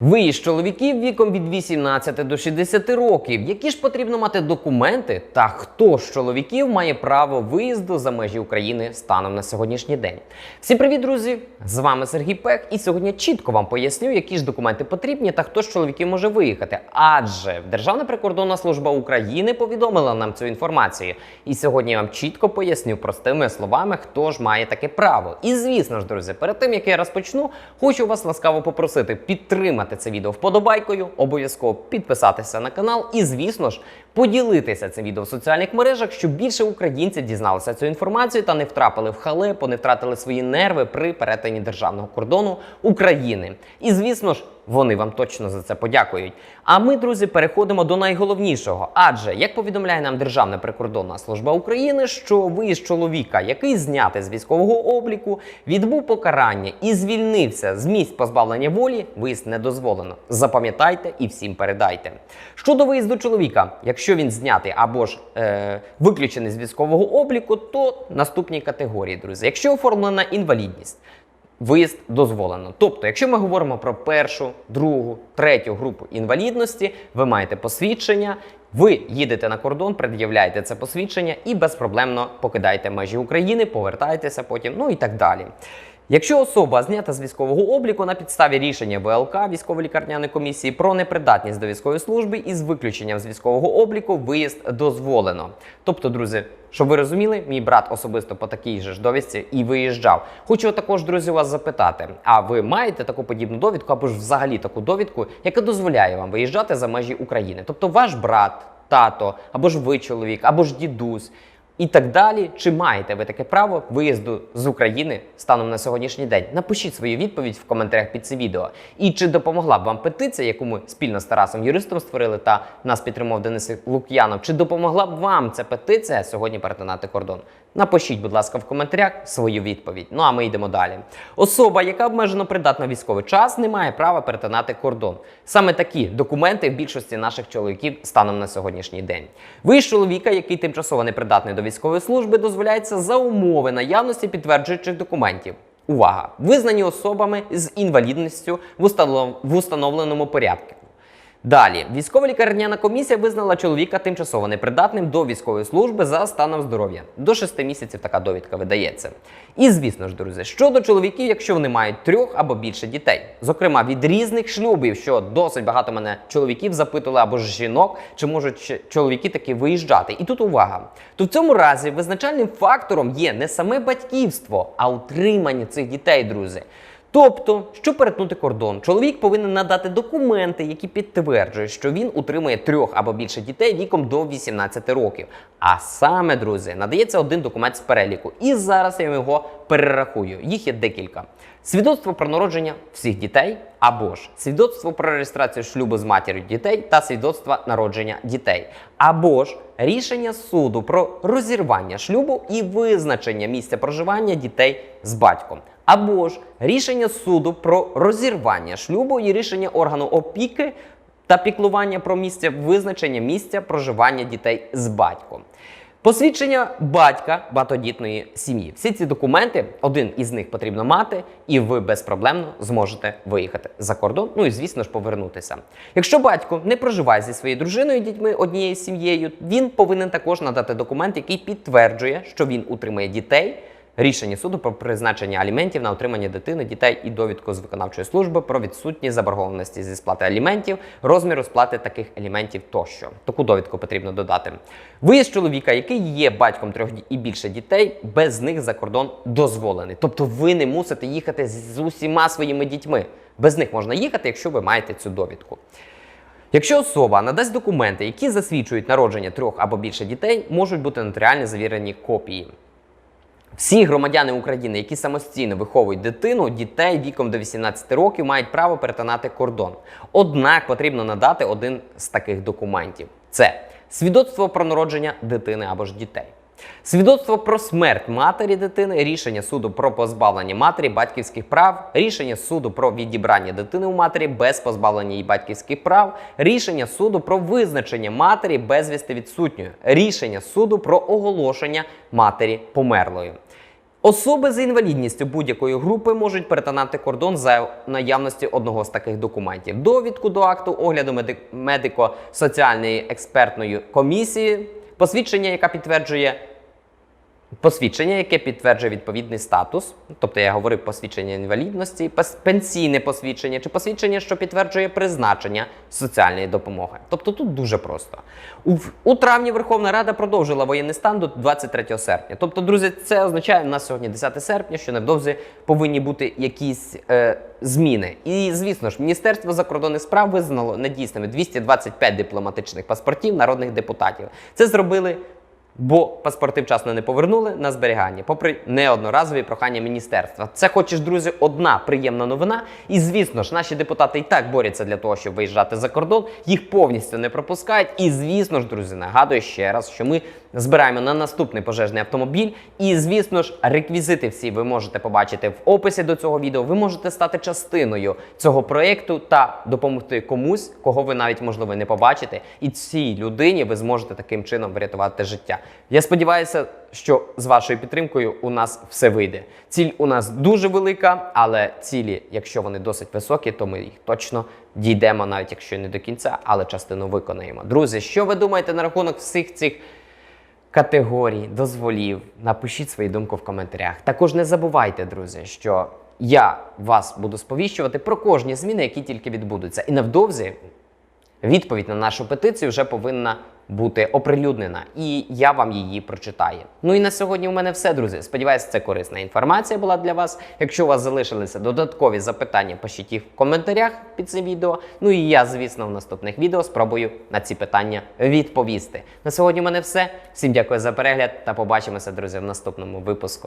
Виїзд чоловіків віком від 18 до 60 років. Які ж потрібно мати документи? Та хто з чоловіків має право виїзду за межі України станом на сьогоднішній день? Всім привіт, друзі! З вами Сергій Пек, і сьогодні чітко вам поясню, які ж документи потрібні та хто з чоловіків може виїхати. Адже Державна прикордонна служба України повідомила нам цю інформацію. І сьогодні я вам чітко поясню простими словами, хто ж має таке право. І звісно ж, друзі, перед тим як я розпочну, хочу вас ласкаво попросити підтримати це відео вподобайкою, обов'язково підписатися на канал і, звісно ж, поділитися цим відео в соціальних мережах, щоб більше українців дізналися цю інформацію та не втрапили в халепу, не втратили свої нерви при перетині державного кордону України. І звісно ж. Вони вам точно за це подякують. А ми, друзі, переходимо до найголовнішого. Адже, як повідомляє нам Державна прикордонна служба України, що виїзд чоловіка, який знятий з військового обліку, відбув покарання і звільнився з місць позбавлення волі, виїзд не дозволено. Запам'ятайте і всім передайте. Щодо виїзду чоловіка, якщо він знятий або ж е, виключений з військового обліку, то наступні категорії, друзі. Якщо оформлена інвалідність. Виїзд дозволено. Тобто, якщо ми говоримо про першу, другу, третю групу інвалідності, ви маєте посвідчення, ви їдете на кордон, пред'являєте це посвідчення і безпроблемно покидаєте межі України, повертаєтеся потім, ну і так далі. Якщо особа знята з військового обліку на підставі рішення ВЛК військово-лікарняної комісії про непридатність до військової служби із виключенням з військового обліку виїзд дозволено. Тобто, друзі, щоб ви розуміли, мій брат особисто по такій же ж довідці і виїжджав. Хочу також, друзі, вас запитати: а ви маєте таку подібну довідку або ж взагалі таку довідку, яка дозволяє вам виїжджати за межі України? Тобто, ваш брат, тато, або ж ви чоловік, або ж дідусь і так далі. Чи маєте ви таке право виїзду з України станом на сьогоднішній день? Напишіть свою відповідь в коментарях під це відео. І чи допомогла б вам петиція, яку ми спільно з Тарасом юристом створили, та нас підтримав Денис Лук'янов? Чи допомогла б вам ця петиція сьогодні перетинати кордон? Напишіть, будь ласка, в коментарях свою відповідь. Ну а ми йдемо далі. Особа, яка обмежено придатна військовий час, не має права перетинати кордон. Саме такі документи в більшості наших чоловіків станом на сьогоднішній день. Виїзд чоловіка, який тимчасово непридатний до військової служби, дозволяється за умови наявності підтверджуючих документів. Увага! Визнані особами з інвалідністю в установленому порядку. Далі, військова лікарняна комісія визнала чоловіка тимчасово непридатним до військової служби за станом здоров'я. До 6 місяців така довідка видається. І звісно ж, друзі, щодо чоловіків, якщо вони мають трьох або більше дітей, зокрема від різних шлюбів, що досить багато мене чоловіків запитували або ж жінок, чи можуть чоловіки таки виїжджати. І тут увага. То в цьому разі визначальним фактором є не саме батьківство, а утримання цих дітей, друзі. Тобто, щоб перетнути кордон, чоловік повинен надати документи, які підтверджують, що він утримує трьох або більше дітей віком до 18 років. А саме, друзі, надається один документ з переліку. І зараз я його перерахую. Їх є декілька: свідоцтво про народження всіх дітей, або ж свідоцтво про реєстрацію шлюбу з матір'ю дітей та свідоцтво народження дітей, або ж рішення суду про розірвання шлюбу і визначення місця проживання дітей з батьком. Або ж рішення суду про розірвання шлюбу і рішення органу опіки та піклування про місце визначення місця проживання дітей з батьком. Посвідчення батька багатодітної сім'ї. Всі ці документи, один із них потрібно мати, і ви безпроблемно зможете виїхати за кордон. Ну і звісно ж повернутися. Якщо батько не проживає зі своєю дружиною, дітьми однією сім'єю, він повинен також надати документ, який підтверджує, що він утримує дітей. Рішення суду про призначення аліментів на утримання дитини, дітей і довідку з виконавчої служби про відсутність заборгованості зі сплати аліментів, розміру сплати таких аліментів тощо. Таку довідку потрібно додати. Виїзд чоловіка, який є батьком трьох і більше дітей, без них за кордон дозволений. Тобто ви не мусите їхати з усіма своїми дітьми. Без них можна їхати, якщо ви маєте цю довідку. Якщо особа надасть документи, які засвідчують народження трьох або більше дітей, можуть бути нотаріально завірені копії. Всі громадяни України, які самостійно виховують дитину, дітей віком до 18 років, мають право перетинати кордон. Однак потрібно надати один з таких документів: це свідоцтво про народження дитини або ж дітей. Свідоцтво про смерть матері дитини, рішення суду про позбавлення матері батьківських прав, рішення суду про відібрання дитини у матері без позбавлення її батьківських прав, рішення суду про визначення матері безвісти відсутньою, рішення суду про оголошення матері померлою. Особи з інвалідністю будь-якої групи можуть перетинати кордон за наявності одного з таких документів: довідку до акту огляду меди- медико-соціальної експертної комісії, посвідчення, яка підтверджує Посвідчення, яке підтверджує відповідний статус, тобто я говорив посвідчення інвалідності, пенсійне посвідчення чи посвідчення, що підтверджує призначення соціальної допомоги. Тобто тут дуже просто. У, у травні Верховна Рада продовжила воєнний стан до 23 серпня. Тобто, друзі, це означає, у нас сьогодні 10 серпня, що невдовзі повинні бути якісь е, зміни. І звісно ж, Міністерство закордонних справ визнало недійсними 225 дипломатичних паспортів народних депутатів. Це зробили бо паспорти вчасно не повернули на зберігання, попри неодноразові прохання міністерства. Це, хочеш, друзі, одна приємна новина. І звісно ж, наші депутати і так борються для того, щоб виїжджати за кордон. Їх повністю не пропускають. І звісно ж, друзі, нагадую ще раз, що ми збираємо на наступний пожежний автомобіль. І звісно ж, реквізити всі ви можете побачити в описі до цього відео. Ви можете стати частиною цього проєкту та допомогти комусь, кого ви навіть можливо не побачите. І цій людині ви зможете таким чином врятувати життя. Я сподіваюся, що з вашою підтримкою у нас все вийде. Ціль у нас дуже велика, але цілі, якщо вони досить високі, то ми їх точно дійдемо, навіть якщо не до кінця, але частину виконаємо. Друзі, що ви думаєте на рахунок всіх цих категорій, дозволів? Напишіть свої думки в коментарях. Також не забувайте, друзі, що я вас буду сповіщувати про кожні зміни, які тільки відбудуться. І невдовзі Відповідь на нашу петицію вже повинна бути оприлюднена, і я вам її прочитаю. Ну і на сьогодні у мене все, друзі. Сподіваюсь, це корисна інформація була для вас. Якщо у вас залишилися додаткові запитання, пишіть їх в коментарях під цим відео. Ну і я, звісно, в наступних відео спробую на ці питання відповісти. На сьогодні у мене все. Всім дякую за перегляд та побачимося, друзі, в наступному випуску.